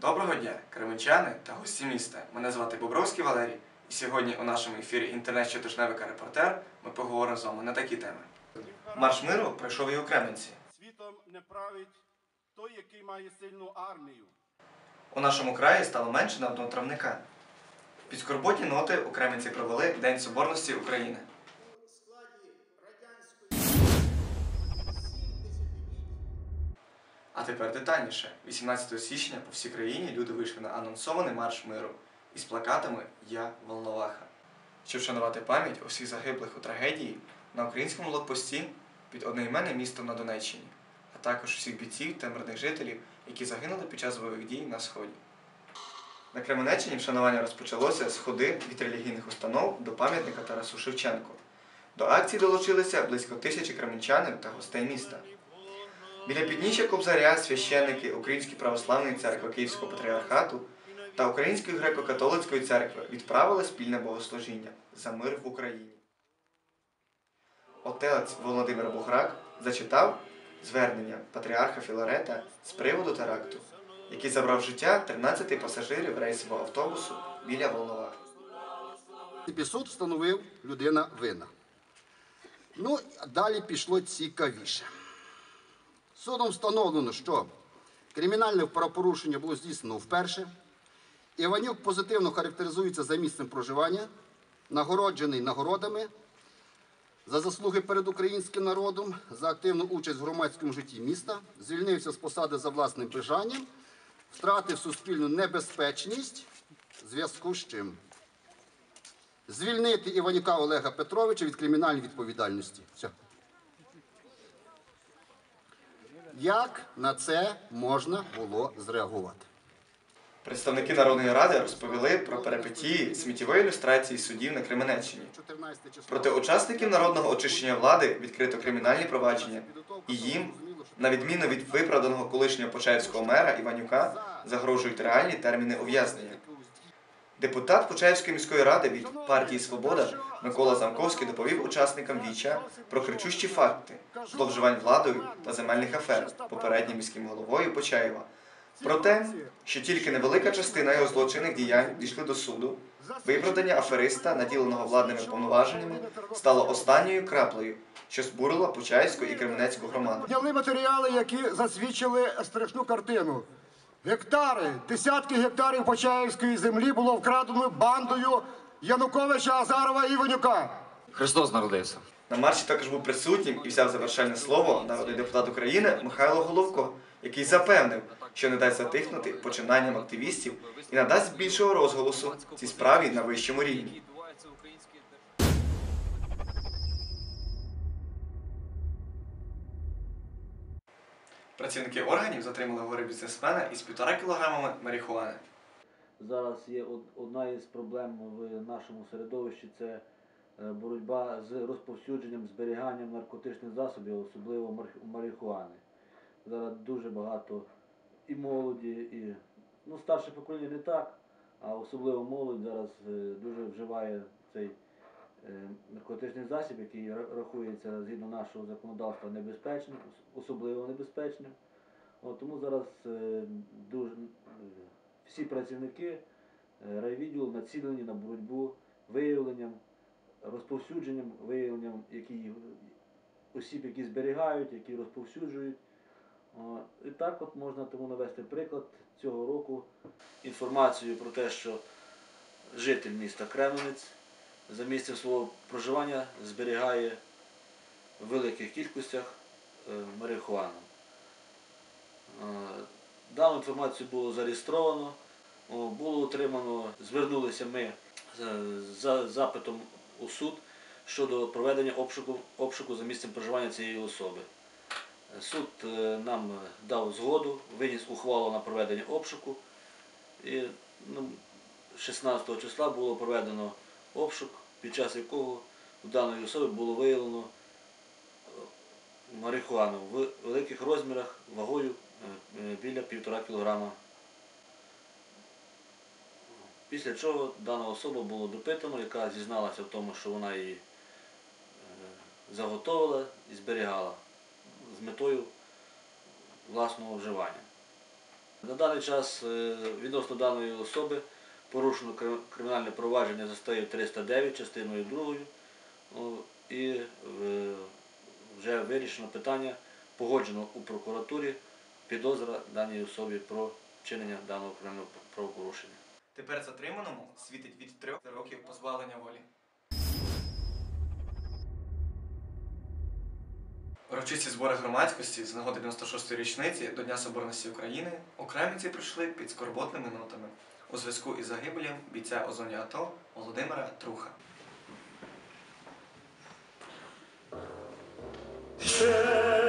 Доброго дня, кременчани та гості міста. Мене звати Бобровський Валерій, і сьогодні у нашому ефірі інтернет-щотижневика Репортер ми поговоримо з вами на такі теми. Марш миру пройшов і у Кременці. Світом не править той, який має сильну армію. У нашому краї стало менше на одного травника. Під скорботні ноти у Кременці провели День Соборності України. А тепер детальніше. 18 січня по всій країні люди вийшли на анонсований марш миру із плакатами Я Волноваха. Щоб вшанувати пам'ять усіх загиблих у трагедії на українському блокпості під одноіменним містом на Донеччині, а також всіх бійців та мирних жителів, які загинули під час бойових дій на Сході. На Кременеччині вшанування розпочалося з ходи від релігійних установ до пам'ятника Тарасу Шевченку. До акції долучилися близько тисячі кременчанин та гостей міста. Біля підніжжя Кобзаря священники Української православної церкви Київського патріархату та Української греко-католицької церкви відправили спільне богослужіння за мир в Україні. Отець Володимир Бухрак зачитав звернення патріарха Філарета з приводу теракту, який забрав життя 13 пасажирів рейсового автобусу біля Волновахи. Суд встановив людина винна. Ну, далі пішло цікавіше. Судом встановлено, що кримінальне правопорушення було здійснено вперше. Іванюк позитивно характеризується за місцем проживання, нагороджений нагородами за заслуги перед українським народом, за активну участь в громадському житті міста, звільнився з посади за власним бажанням, втратив суспільну небезпечність, зв'язку з чим звільнити Іванюка Олега Петровича від кримінальної відповідальності. Все. Як на це можна було зреагувати? Представники Народної ради розповіли про перипетії сміттєвої ілюстрації судів на Кременеччині. 14 число. Проти учасників народного очищення влади відкрито кримінальні провадження, і їм, на відміну від виправданого колишнього Почаївського мера Іванюка, загрожують реальні терміни ув'язнення. Депутат Почаївської міської ради від партії Свобода Микола Замковський доповів учасникам віча про кричущі факти зловживань владою та земельних афер попереднім міським головою Почаєва. Про те, що тільки невелика частина його злочинних діянь дійшли до суду, виправдання афериста, наділеного владними повноваженнями, стало останньою краплею, що збурила Почаївську і Кременецьку громаду. Зняли матеріали, які засвідчили страшну картину. Гектари, десятки гектарів Почаївської землі було вкрадено бандою Януковича, Азарова і Іванюка. Христос народився. На марші також був присутнім і взяв завершальне слово народний депутат України Михайло Головко, який запевнив, що не дасть затихнути починанням активістів і надасть більшого розголосу цій справі на вищому рівні. Працівники органів затримали горе бізнесмена із півтора кілограмами марихуани. Зараз є одна із проблем в нашому середовищі це е, боротьба з розповсюдженням, зберіганням наркотичних засобів, особливо марихуани. Зараз дуже багато і молоді, і ну, старше покоління не так, а особливо молодь зараз е, дуже вживає цей наркотичний засіб, який рахується згідно нашого законодавства небезпечним, особливо небезпечним. От, тому зараз е, дуже, е, всі працівники е, райвідділу націлені на боротьбу виявленням, розповсюдженням, виявленням які, осіб, які зберігають, які розповсюджують. І так от можна тому навести приклад цього року інформацію про те, що житель міста Кременець за місцем свого проживання зберігає в великих кількостях е, марихуану. Е, Дану інформацію було зареєстровано, було отримано, звернулися ми за запитом у суд щодо проведення обшуку, обшуку за місцем проживання цієї особи. Е, Суд е, нам дав згоду, виніс ухвалу на проведення обшуку. І ну, 16 числа було проведено обшук, під час якого у даної особи було виявлено е, марихуану в великих розмірах вагою е, е, біля півтора кілограма. Після чого дана особа було допитано, яка зізналася в тому, що вона її заготовила і зберігала з метою власного вживання. На даний час відносно даної особи порушено кримінальне провадження за статтею 309 частиною 2 і е, вже вирішено питання, погоджено у прокуратурі підозра даній особі про вчинення даного кримінального правопорушення. Тепер затриманому світить від 3 років позбавлення волі. Урочисті збори громадськості з нагоди 96-ї річниці до Дня Соборності України окреміці прийшли під скорботними нотами у зв'язку із загибелем бійця у АТО Володимира Труха. Згинуть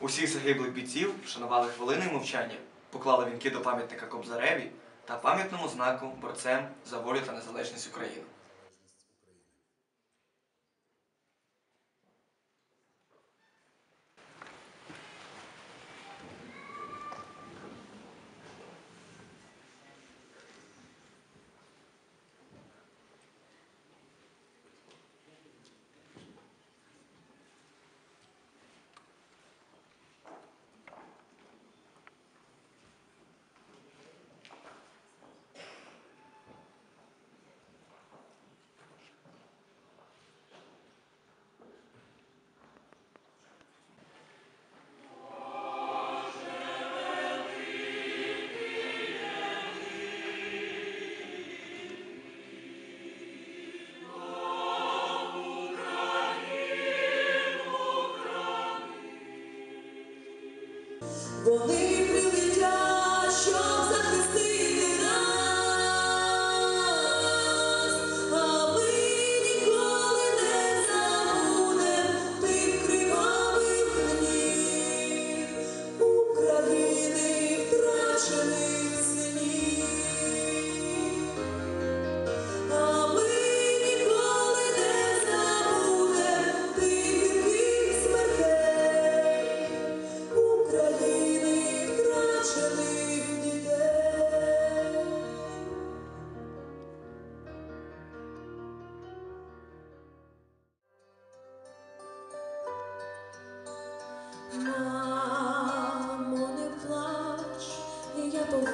Усіх загиблих бійців вшанували хвилиною мовчання, поклали вінки до пам'ятника Кобзареві та пам'ятному знаку борцем за волю та незалежність України.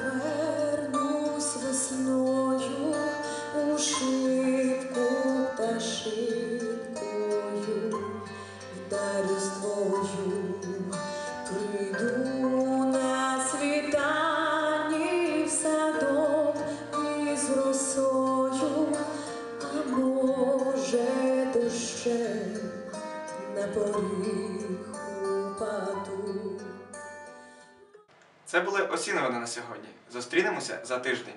Повернусь весною у шибку пташинкою, вдарю з твою, прийду на світанні в із росою, а може дощем на поріг Це були осі новини на сьогодні. Зустрінемося за тиждень.